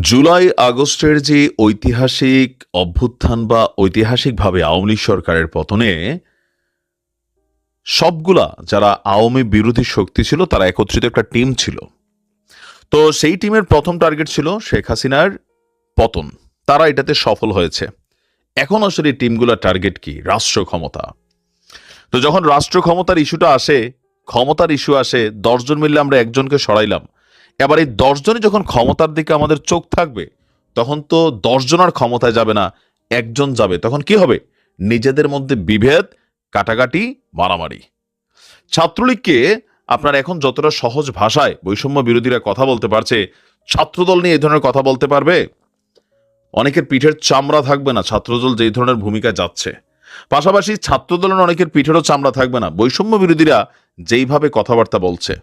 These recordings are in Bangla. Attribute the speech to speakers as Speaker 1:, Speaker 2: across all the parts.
Speaker 1: জুলাই আগস্টের যে ঐতিহাসিক অভ্যুত্থান বা ঐতিহাসিকভাবে আওয়ামী লীগ সরকারের পতনে, সবগুলা যারা আওয়ামী বিরোধী শক্তি ছিল, তারা একত্রিত একটা টিম ছিল। তো সেই টিমের প্রথম টার্গেট ছিল শেখ হাসিনার পতন। তারা এটাতে সফল হয়েছে। এখন আসলে টিমগুলোর টার্গেট কি? রাষ্ট্র ক্ষমতা। তো যখন রাষ্ট্র ক্ষমতার ইস্যুটা আসে, ক্ষমতার ইস্যু আসে, দশজন মিললে আমরা একজনকে সরাইলাম। এবার এই দশজনই যখন ক্ষমতার দিকে আমাদের চোখ থাকবে, তখন তো দশজন আর ক্ষমতায় যাবে না, একজন যাবে। তখন কি হবে? নিজেদের মধ্যে বিভেদ, কাটাকাটি, মারামারি। ছাত্রলীগকে আপনার এখন যতটা সহজ ভাষায় বৈষম্য বিরোধীরা কথা বলতে পারছে, ছাত্রদল নিয়ে এই ধরনের কথা বলতে পারবে? অনেকের পিঠের চামড়া থাকবে না, ছাত্রদল যেই ধরনের ভূমিকা যাচ্ছে। পাশাপাশি ছাত্রদলের অনেকের পিঠেরও চামড়া থাকবে না। বৈষম্য বিরোধীরা যেইভাবে কথাবার্তা বলছে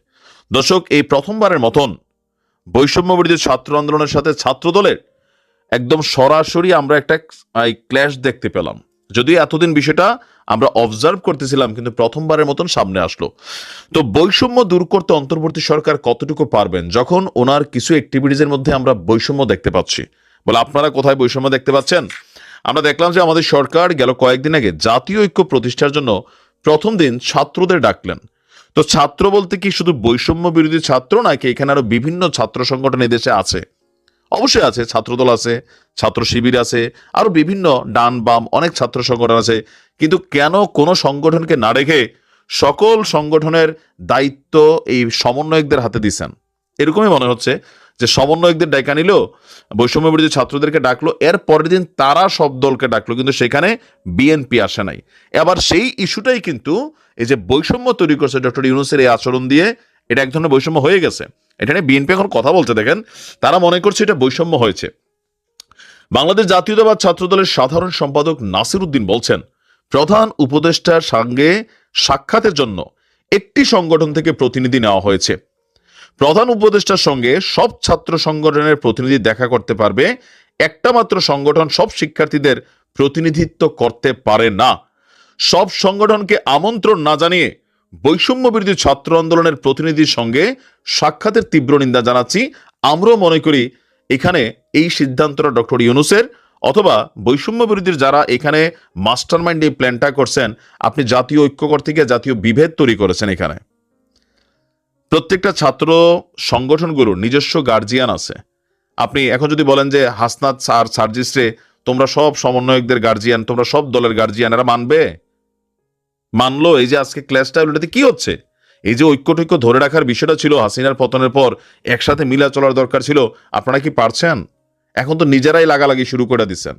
Speaker 1: দর্শক, এই প্রথমবারের মতন বৈষম্য বিরোধী ছাত্র আন্দোলনের সাথে ছাত্রদলের একদম সরাসরি আমরা একটা ক্ল্যাশ দেখতে পেলাম। যদিও এতদিন বিষয়টা আমরা অবজার্ভ করতেছিলাম, কিন্তু প্রথমবারের মতন সামনে আসলো। তো বৈষম্য দূর করতে অন্তর্বর্তী সরকার কতটুকু পারবেন? যখন ওনার কিছু অ্যাক্টিভিটিজের মধ্যে আমরা বৈষম্য দেখতে পাচ্ছি। বলে, আপনারা কোথায় বৈষম্য দেখতে পাচ্ছেন? আমরা দেখলাম যে আমাদের সরকার গেল কয়েকদিন আগে জাতীয় ঐক্য প্রতিষ্ঠার জন্য প্রথম দিন ছাত্রদের ডাকলেন। তো ছাত্র বলতে কি শুধু বৈষম্য বিরোধী ছাত্র নাকি এখানে আরও বিভিন্ন ছাত্র সংগঠন এদেশে দেশে আছে? অবশ্যই আছে, ছাত্রদল আছে, ছাত্র শিবির আছে, আরও বিভিন্ন ডান বাম অনেক ছাত্র সংগঠন আছে। কিন্তু কেন কোনো সংগঠনকে না রেখে সকল সংগঠনের দায়িত্ব এই সমন্বয়কদের হাতে দিছেন? এরকমই মনে হচ্ছে যে সমন্বয়কদের ডাকা নিল, বৈষম্য বিরোধী ছাত্রদেরকে ডাকলো, এর পরের দিন তারা সব দলকে ডাকলো, কিন্তু সেখানে বিএনপি আসে নাই। এবার সেই ইস্যুটাই কিন্তু এই যে বৈষম্য তৈরি করছে ডক্টর ইউনুসের এই আচরণ দিয়ে, এটা এক ধরনের বৈষম্য হয়ে গেছে। এটা নিয়ে বিএনপি এখন কথা বলতে দেখেন, তারা মনে করছে এটা বৈষম্য হয়েছে। বাংলাদেশ জাতীয়তাবাদ ছাত্রদলের সাধারণ সম্পাদক নাসির উদ্দিন বলছেন, প্রধান উপদেষ্টার সঙ্গে সাক্ষাতের জন্য একটি সংগঠন থেকে প্রতিনিধি নেওয়া হয়েছে। প্রধান উপদেষ্টার সঙ্গে সব ছাত্র সংগঠনের প্রতিনিধি দেখা করতে পারবে। একটা মাত্র সংগঠন সব শিক্ষার্থীদের প্রতিনিধিত্ব করতে পারে না। সব সংগঠনকে আমন্ত্রণ না জানিয়ে বৈষম্য বিরোধী ছাত্র আন্দোলনের প্রতিনিধির সঙ্গে সাক্ষাতের তীব্র নিন্দা জানাচ্ছি। আমরাও মনে করি এখানে এই সিদ্ধান্তটা ডক্টর ইউনুসের অথবা বৈষম্য বিরোধীর যারা এখানে মাস্টার মাইন্ড এই প্ল্যানটা করছেন, আপনি জাতীয় ঐক্য করতে গিয়ে জাতীয় বিভেদ তৈরি করেছেন এখানে। প্রত্যেকটা ছাত্র সংগঠনগুলোর নিজস্ব গার্জিয়ান আছে। আপনি এখন যদি বলেন যে হাসনাত স্যার সার্জিস্টে তোমরা সব সমন্বয়কদের গার্জিয়ান তোমরা সব দলের গার্জিয়ান এরা মানবে? মানলো এই যে আজকে ক্লাসটা হলো, এটাতে কি হচ্ছে? এই যে ঐক্য টৈক্য ধরে রাখার বিষয়টা ছিল হাসিনার পতনের পর একসাথে মিলা চলার দরকার ছিল আপনারা কি পারছেন? এখন তো নিজেরাই লাগালাগি শুরু করে দিচ্ছেন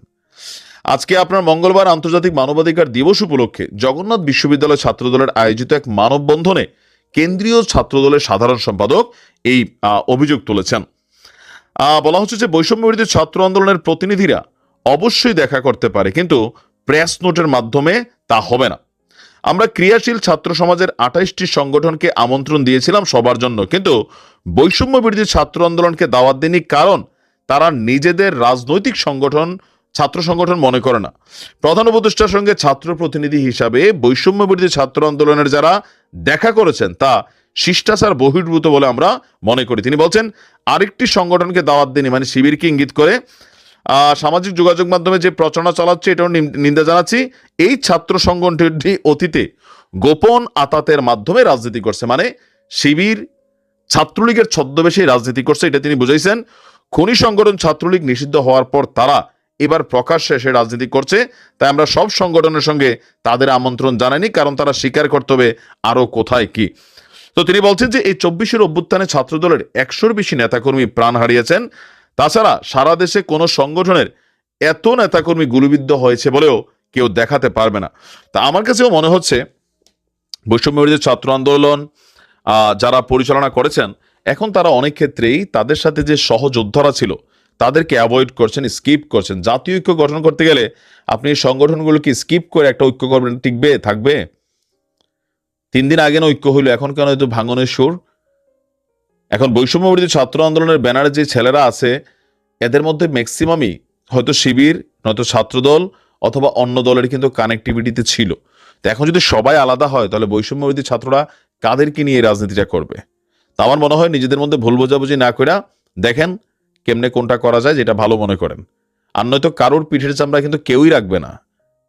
Speaker 1: আজকে আপনার মঙ্গলবার আন্তর্জাতিক মানবাধিকার দিবস উপলক্ষে জগন্নাথ বিশ্ববিদ্যালয় ছাত্রদলের আয়োজিত এক মানববন্ধনে কেন্দ্রীয় ছাত্রদলের সাধারণ সম্পাদক এই অভিযোগ তুলেছেন। বলা হচ্ছে যে বৈষম্য বিরোধী ছাত্র আন্দোলনের প্রতিনিধিরা অবশ্যই দেখা করতে পারে, কিন্তু প্রেস নোটের মাধ্যমে তা হবে না। আমরা ক্রিয়াশীল ছাত্র সমাজের আঠাইশটি সংগঠনকে আমন্ত্রণ দিয়েছিলাম সবার জন্য, কিন্তু বৈষম্য বিরোধী ছাত্র আন্দোলনকে দাওয়াত দেয়নি কারণ তারা নিজেদের রাজনৈতিক সংগঠন ছাত্র সংগঠন মনে করে না। প্রধান উপদেষ্টার সঙ্গে ছাত্র প্রতিনিধি হিসাবে বৈষম্য বিরোধী ছাত্র আন্দোলনের যারা দেখা করেছেন, তা শিষ্টাচার বহির্ভূত বলে আমরা মনে করি। তিনি বলছেন, আরেকটি সংগঠনকে দাওয়াত দেনি মানে শিবিরকে ইঙ্গিত করে সামাজিক যোগাযোগ মাধ্যমে যে প্রচারণা চালাচ্ছে, এটাও নিন্দা জানাচ্ছি। এই ছাত্র সংগঠনটি অতীতে গোপন আতাতের মাধ্যমে রাজনীতি করছে মানে শিবির ছাত্রলীগের ছদ্মবেশে রাজনীতি করছে, এটা তিনি বুঝাইছেন। খনি সংগঠন ছাত্রলীগ নিষিদ্ধ হওয়ার পর তারা এবার প্রকাশ্যে এসে রাজনীতি করছে। তাই আমরা সব সংগঠনের সঙ্গে তাদের আমন্ত্রণ জানাইনি, কারণ তারা স্বীকার করতে হবে আরও কোথায় কি। তো তিনি বলছেন যে, এই চব্বিশের অভ্যুত্থানে ছাত্রদলের একশোর বেশি নেতাকর্মী প্রাণ হারিয়েছেন। তাছাড়া সারা দেশে কোনো সংগঠনের এত নেতাকর্মী গুলিবিদ্ধ হয়েছে বলেও কেউ দেখাতে পারবে না। তা আমার কাছেও মনে হচ্ছে বৈষম্য বিরোধী ছাত্র আন্দোলন যারা পরিচালনা করেছেন, এখন তারা অনেক ক্ষেত্রেই তাদের সাথে যে সহযোদ্ধারা ছিল তাদেরকে অ্যাভয়েড করছেন স্কিপ করছেন। জাতীয় ঐক্য গঠন করতে গেলে আপনি সংগঠনগুলোকে স্কিপ করে একটা ঐক্য করবেন, টিকবে, থাকবে? তিন দিন আগে না ঐক্য হইল, এখন কেন হয়তো ভাঙনের সুর? এখন বৈষম্য বিরোধী ছাত্র আন্দোলনের ব্যানারে যে ছেলেরা আছে, এদের মধ্যে ম্যাক্সিমামই হয়তো শিবির নয়তো ছাত্রদল, অথবা অন্য দলের কিন্তু কানেক্টিভিটিতে ছিল। তো এখন যদি সবাই আলাদা হয়, তাহলে বৈষম্য বিরোধী ছাত্ররা কাদেরকে নিয়ে রাজনীতিটা করবে? তা আমার মনে হয় নিজেদের মধ্যে ভুল বোঝাবুঝি না করে দেখেন কেমনে কোনটা করা যায় যেটা ভালো মনে করেন। আর নয়তো কারোর পিঠের চামড়া কিন্তু কেউই রাখবে না।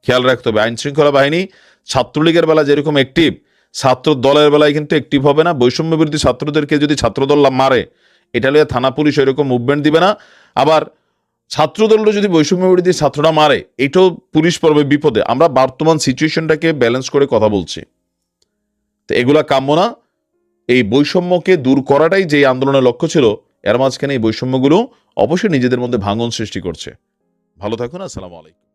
Speaker 1: খেয়াল রাখতে হবে আইন শৃঙ্খলা বাহিনী ছাত্রলীগের বেলা যেরকম অ্যাক্টিভ ছাত্র দলের বেলায় কিন্তু অ্যাক্টিভ হবে না। বৈষম্য বিরোধী ছাত্রদেরকে যদি ছাত্রদল মারে, এটা লিয়ে থানা পুলিশ এরকম মুভমেন্ট দিবে না। আবার ছাত্রদলটা যদি বৈষম্য বিরোধী ছাত্ররা মারে, এটাও পুলিশ পর্বে বিপদে। আমরা বর্তমান সিচুয়েশনটাকে ব্যালেন্স করে কথা বলছি। তো এগুলা কাম্য না। এই বৈষম্যকে দূর করাটাই যে আন্দোলনের লক্ষ্য ছিল এর মাঝখানে এই বৈষম্যগুলো অবশ্যই নিজেদের মধ্যে ভাঙন সৃষ্টি করছে। ভালো থাকুন আসসালামু আলাইকুম।